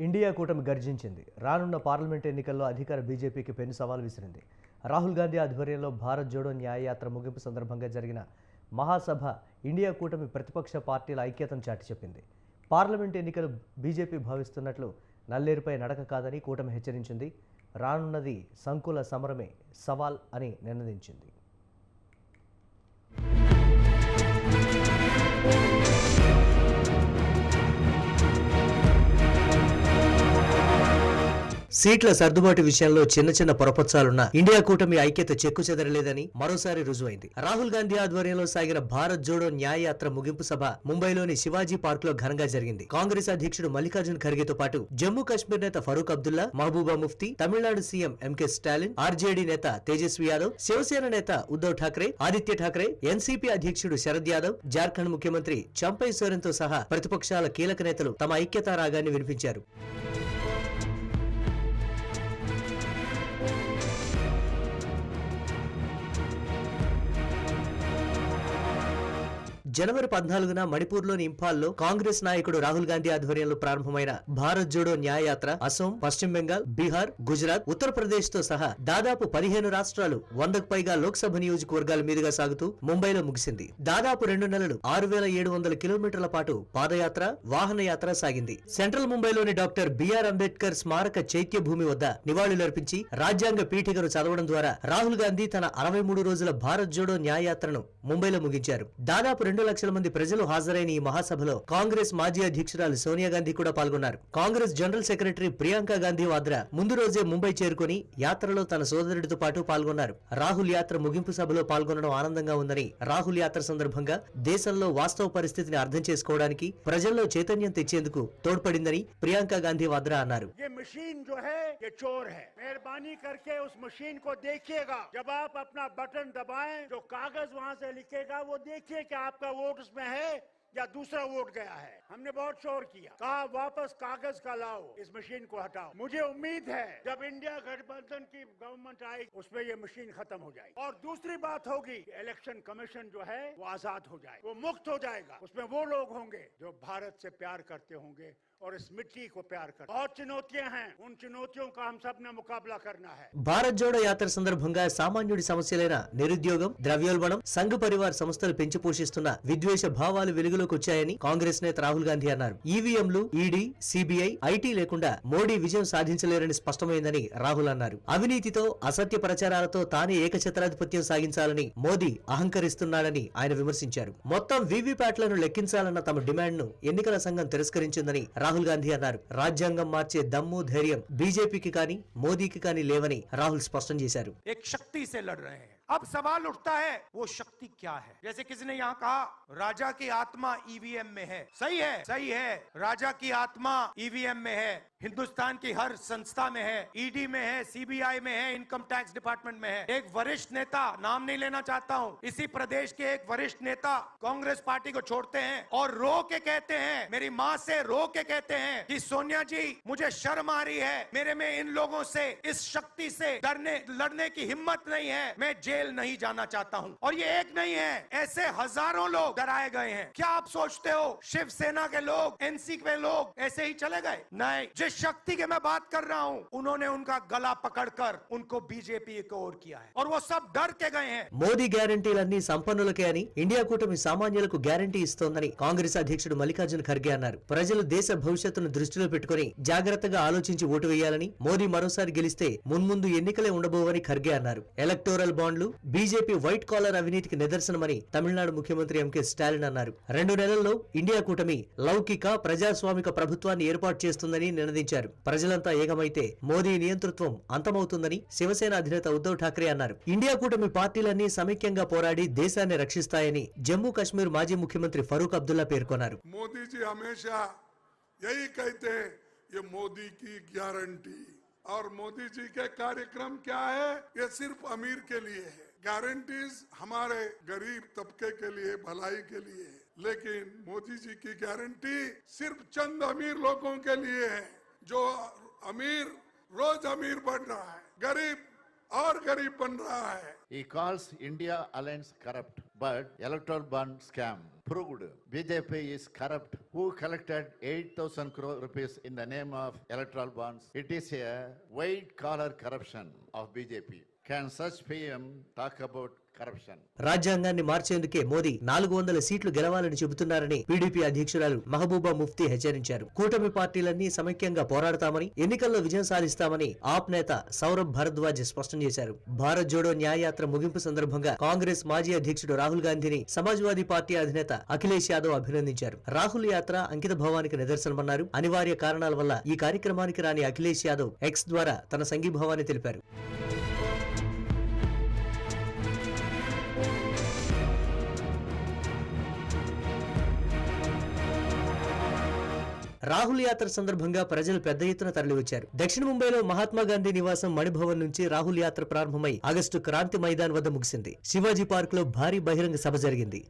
India కూటమి గర్జించింది. రానున్న parliament ఎన్నికల్లో అధికార బీజేపీకి పెను సవాల్ విసిరింది. రాహుల్ గాంధీ ఆధ్వర్యంలో భారత్ జోడో న్యాయయాత్ర ముగింపు సందర్భంగా జరిగిన మహాసభ ఇండియా కూటమి ప్రతిపక్ష పార్టీల ఐక్యతను చాటి చెప్పింది. పార్లమెంట్ ఎన్నికలు బీజేపీ భావిస్తున్నట్లు నల్లేరుపై నడక కాదని కూటమి హెచ్చరించింది. రానున్నది సంకుల సమరమే సవాల్ అని నిర్ణయించింది. సీట్ల సర్దుబాటు విషయంలో చిన్న చిన్న పొరపచ్చాలున్న ఇండియా కూటమి ఐక్యత చెక్కు చెదరలేదని మరోసారి రుజువైంది. రాహుల్ గాంధీ ఆధ్వర్యంలో సాగిన భారత్ జోడో న్యాయయాత్ర ముగింపు సభ ముంబైలోని శివాజీ పార్క్లో ఘనంగా జరిగింది. కాంగ్రెస్ అధ్యక్షుడు మల్లికార్జున్ ఖర్గేతో పాటు జమ్మూ కాశ్మీర్ నేత Farooq Abdullah Mehbooba Mufti Tamil Nadu CM MK Stalin RJD నేత తేజస్వి యాదవ్ శివసేన నేత ఉద్దవ్ ఠాక్రే ఆదిత్య ఠాక్రే ఎన్సీపీ అధ్యక్షుడు శరద్ యాదవ్ జార్ఖండ్ ముఖ్యమంత్రి చంపై సోరెన్తో సహా ప్రతిపక్షాల కీలక నేతలు తమ ఐక్యతా రాగాన్ని వినిపించారు. జనవరి పద్నాలుగున మణిపూర్లోని ఇంఫాల్లో కాంగ్రెస్ నాయకుడు రాహుల్ గాంధీ ఆధ్వర్యంలో ప్రారంభమైన భారత్ జోడో న్యాయయాత్ర అసోం పశ్చిమ బెంగాల్ బీహార్ గుజరాత్ ఉత్తరప్రదేశ్తో సహా దాదాపు పదిహేను రాష్ట్రాలు వందకు పైగా లోక్సభ నియోజకవర్గాల మీదుగా సాగుతూ ముంబైలో ముగిసింది. దాదాపు రెండు నెలలు ఆరు వేల ఏడు వందల కిలోమీటర్ల పాటు పాదయాత్ర వాహన యాత్ర సాగింది. సెంట్రల్ ముంబైలోని డాక్టర్ బిఆర్ అంబేద్కర్ స్మారక చైత్య భూమి వద్ద నివాళులర్పించి రాజ్యాంగ పీఠికను చదవడం ద్వారా రాహుల్ గాంధీ తన అరవై మూడు రోజుల భారత్ జోడో న్యాయయాత్రను ముంబైలో ముగించారు. దాదాపు రెండు లక్షల మంది ప్రజలు హాజరైన ఈ మహాసభలో కాంగ్రెస్ మాజీ అధ్యక్షురాలు సోనియా గాంధీ కూడా పాల్గొన్నారు Congress general secretary Priyanka Gandhi Vadra ముందు రోజే ముంబై చేరుకుని యాత్రలో తన సోదరుడితో పాటు పాల్గొన్నారు రాహుల్ యాత్ర ముగింపు సభలో పాల్గొనడం ఆనందంగా ఉందని రాహుల్ యాత్ర సందర్భంగా దేశంలో వాస్తవ పరిస్థితిని అర్థం చేసుకోవడానికి ప్రజల్లో చైతన్యం తెచ్చేందుకు తోడ్పడిందని ప్రియాంక గాంధీ వాద్రా అన్నారు ये मशीन जो है ये चोर है मेहरबानी करके उस मशीन को देखिएगा जब आप अपना बटन दबाएं जो कागज वहां से लिखेगा वो देखिए कि आपका वोट उसमें है या दूसरा वोट गया है? हमने बहुत शोर किया। कहा, वापस कागज़ का लाओ, इस मशीन को हटाओ। मुझे उम्मीद है, जब इंडिया गठबंधन की गवर्नमेंट आएगी उसमें ये मशीन खत्म हो जाएगी। और दूसरी बात होगी इलेक्शन कमीशन जो है, वो आज़ाद हो जाए वो मुक्त हो जाएगा। उसमें वो लोग होंगे जो भारत से प्यार करते होंगे और इस मिट्टी को प्यार करते बहुत चुनौतियां हैं उन चुनौतियों का हम सब ने मुकाबला करना है భారత్ జోడో యాత్ర సందర్భంగా సామాన్యుడి సమస్యలైన నిరుద్యోగం ద్రవ్యోల్బణం సంఘ్ పరివార్ సంస్థలు పెంచి పోషిస్తున్న విద్వేష భావాలు వెలుగులోకి వచ్చాయని కాంగ్రెస్ నేత రాహుల్ గాంధీ అన్నారు ఈవీఎంలు ఈడీ సిబిఐ ఐటీ లేకుండా మోడీ విజయం సాధించలేరని స్పష్టమైందని రాహుల్ అన్నారు అవినీతితో అసత్య ప్రచారాలతో తానే ఏకఛత్రాధిపత్యం సాగించాలని మోదీ అహంకరిస్తున్నాడని ఆయన విమర్శించారు మొత్తం వీవీప్యాట్లను లెక్కించాలన్న తమ డిమాండ్ ను ఎన్నికల సంఘం తిరస్కరించిందని రాహుల్ గాంధీ అన్నారు రాజ్యాంగం మార్చే దమ్ము ధైర్యం బీజేపీకి కానీ మోదీకి కానీ లేవని రాహుల్ స్పష్టం చేశారు एक शक्ति से लड़ रहे हैं अब सवाल उठता है वो शक्ति क्या है जैसे किसी ने यहाँ कहा राजा की आत्मा ईवीएम में है सही है सही है राजा की आत्मा ईवीएम में है हिंदुस्तान की हर संस्था में है ईडी में है सीबीआई में है इनकम टैक्स डिपार्टमेंट में है। एक वरिष्ठ नेता नाम नहीं लेना चाहता हूँ। इसी प्रदेश के एक वरिष्ठ नेता कांग्रेस पार्टी को छोड़ते हैं और रो के कहते हैं, मेरी माँ से रो के कहते हैं कि, सोनिया जी, मुझे शर्म आ रही है। मेरे में इन लोगों से, इस शक्ति से डरने, लड़ने की हिम्मत नहीं है। मैं जेल नहीं जाना चाहता हूँ। और ये एक नहीं है, ऐसे हज़ारों लोग डराए गए हैं। क्या आप सोचते हो, शिवसेना के लोग एनसी के लोग ऐसे ही चले गए? नहीं। जिस शक्ति की मैं बात कर रहा हूँ उन्होंने उनका गला पकड़कर उनको बीजेपी की ओर किया है और वो सब डर के गए हैं మోదీ గ్యారంటీలన్నీ సంపన్నులకే అని ఇండియా కూటమి సామాన్యులకు గ్యారంటీ ఇస్తోందని కాంగ్రెస్ అధ్యక్షుడు మల్లికార్జున ఖర్గే అన్నారు ప్రజలు దేశ భవిష్యత్తును దృష్టిలో పెట్టుకుని జాగ్రత్తగా ఆలోచించి ఓటు వేయాలని మోదీ మరోసారి గెలిస్తే మున్ముందు ఎన్నికలే ఉండబోవని ఖర్గే అన్నారు ఎలక్టోరల్ బాండ్లు బీజేపీ వైట్ కాలర్ అవినీతికి నిదర్శనమని తమిళనాడు ముఖ్యమంత్రి ఎంకే స్టాలిన్ అన్నారు రెండు నెలల్లో ఇండియా కూటమి లౌకిక ప్రజాస్వామిక ప్రభుత్వాన్ని ఏర్పాటు చేస్తుందని నినదించారు ప్రజలంతా ఏకమైతే మోదీ నియంతృత్వం అంతమవుతుందని శివసేన అధినేత ఉద్దవ్ ఠాక్రే అన్నారు ఇండియా కూటమి పార్టీలన్నీ సమైక్యంగా పోరాడి దేశాన్ని రక్షిస్తాయని జమ్మూ కాశ్మీర్ మాజీ ముఖ్యమంత్రి ఫరూక్ అబ్దుల్లా పేర్కొన్నారు मोदी जी हमेशा यही कहते हैं ये मोदी की गारंटी और मोदी जी के कार्यक्रम क्या है ये सिर्फ अमीर के लिए है गारंटीज हमारे गरीब तबके के लिए भलाई के लिए है लेकिन मोदी जी की गारंटी सिर्फ चंद अमीर लोगों के लिए है जो अमीर रोज अमीर बन रहा है गरीब और गरीब बन रहा है He calls India alliance corrupt, but electoral bond scam proved BJP is corrupt. Who collected 8,000 crore rupees in the name of electoral bonds? It is a white collar corruption of BJP. రాజ్యాంగాన్ని మార్చేందుకే మోదీ నాలుగు వందల సీట్లు గెలవాలని చెబుతున్నారని PDP అధ్యక్షురాలు మహబూబా ముఫ్తీ హెచ్చరించారు. కూటమి పార్టీలన్నీ సమైక్యంగా పోరాడతామని ఎన్నికల్లో విజయం సాధిస్తామని ఆప్ నేత సౌరభ్ భరద్వాజ్ స్పష్టం చేశారు. భారత్ జోడో న్యాయయాత్ర ముగింపు సందర్భంగా కాంగ్రెస్ మాజీ అధ్యక్షుడు రాహుల్ గాంధీని సమాజ్వాదీ పార్టీ అధినేత అఖిలేష్ యాదవ్ అభినందించారు. రాహుల్ యాత్ర అంకిత భావానికి నిదర్శనమన్నారు. అనివార్య కారణాల వల్ల ఈ కార్యక్రమానికి రాని అఖిలేష్ యాదవ్ ఎక్స్ ద్వారా తన సంఘీభావాన్ని తెలిపారు. రాహుల్ యాత్ర సందర్భంగా ప్రజలు పెద్ద ఎత్తున తరలివచ్చారు. దక్షిణ ముంబైలో మహాత్మా గాంధీ నివాసం మణిభవన్ నుంచి రాహుల్ యాత్ర ప్రారంభమై ఆగస్టు క్రాంతి మైదాన్ వద్ద ముగిసింది. శివాజీ పార్క్లో భారీ బహిరంగ సభ జరిగింది.